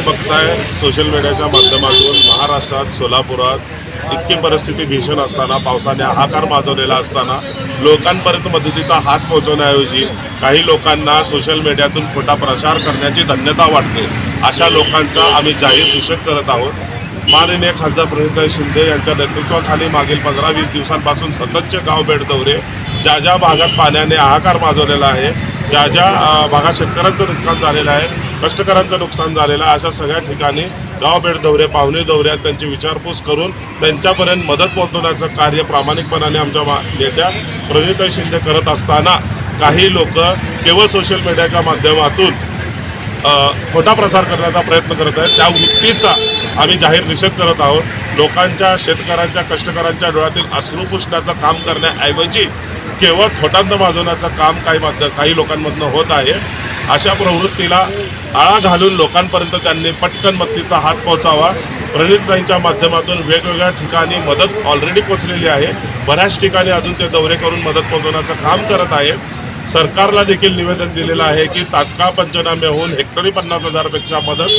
बघताय सोशल मीडियाच्या माध्यमातून महाराष्ट्रात सोलापुरात इतकी परिस्थिती भीषण असताना पावसाने हाकार माजवलेला असताना लोकांपर्यंत मदतीचा हात पोहोचवण्याऐवजी काही लोकांना सोशल मीडियातून खोटा प्रचार करण्याची धन्यता वाटते. अशा लोकांचा आम्ही जाहीर निषेध करत आहोत. माननीय खासदार प्रसिद्ध शिंदे यांच्या नेतृत्वाखाली मागील पंधरा वीस दिवसांपासून सततचे गाव भेट दौरे ज्या ज्या भागात पाण्याने हाहाकार माजवलेला आहे ज्या ज्या भागात शेतकऱ्यांचं नुकसान झालेलं आहे कष्टकऱ्यांचं नुकसान झालेलं अशा सगळ्या ठिकाणी गावभेट दौरे पाहुणे दौऱ्यात त्यांची विचारपूस करून त्यांच्यापर्यंत मदत पोहोचवण्याचं कार्य प्रामाणिकपणाने आमच्या मा नेत्या प्रणिता शिंदे करत असताना काही लोक केवळ सोशल मीडियाच्या माध्यमातून खोटा प्रसार करण्याचा प्रयत्न करत आहेत. त्या वृत्तीचा आम्ही जाहीर निषेध करत आहोत. लोकांच्या शेतकऱ्यांच्या कष्टकऱ्यांच्या डोळ्यातील अश्रू पुसण्याचं काम करण्याऐवजी केवळ थोटांत माजवण्याचं काम काही माध्य काही लोकांमधनं होत आहे. अशा प्रवृत्तीला आळा घालून लोकांपर्यंत त्यांनी पटकन मदतीचा हात पोहोचावा. प्रणिताईंच्या माध्यमातून वेगवेगळ्या ठिकाणी मदत ऑलरेडी पोचलेली आहे. बऱ्याच ठिकाणी अजून ते दौरे करून मदत पोहोचवण्याचं काम करत आहेत. सरकारला देखील निवेदन दिलेलं आहे की तात्काळ पंचनामे होऊन हेक्टरी पन्नास हजारपेक्षा मदत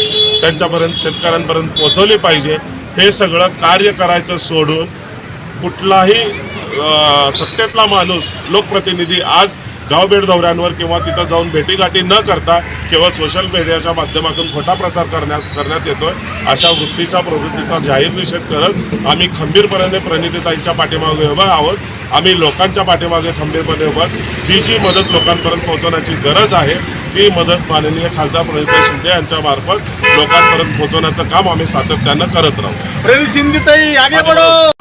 त्यांच्यापर्यंत शेतकऱ्यांपर्यंत पोहोचवली पाहिजे. हे सगळं कार्य करायचं सोडून कुठलाही सत्तेतला माणूस लोकप्रतिनिधी आज गावभेट दौऱ्यांवर किंवा तिथं जाऊन भेटीगाठी न करता केवळ सोशल मीडियाच्या माध्यमातून खोटा प्रचार करण्यात करण्यात येतोय. अशा वृत्तीचा प्रवृत्तीचा जाहीर निषेध करत आम्ही खंबीरपणे प्रणितीताईंच्या पाठीमागे उभं आहोत. आम्ही लोकांच्या पाठीमागे खंबीरपणे उभं. जी जी मदत लोकांपर्यंत पोहोचवण्याची गरज आहे ती मदत माननीय खासदार प्रणिता शिंदे यांच्या मार्फत लोकांपर्यंत पोहोचवण्याचं काम आम्ही सातत्यानं करत राहू. प्रेरित शिंदे ताई आगे बढ़ो!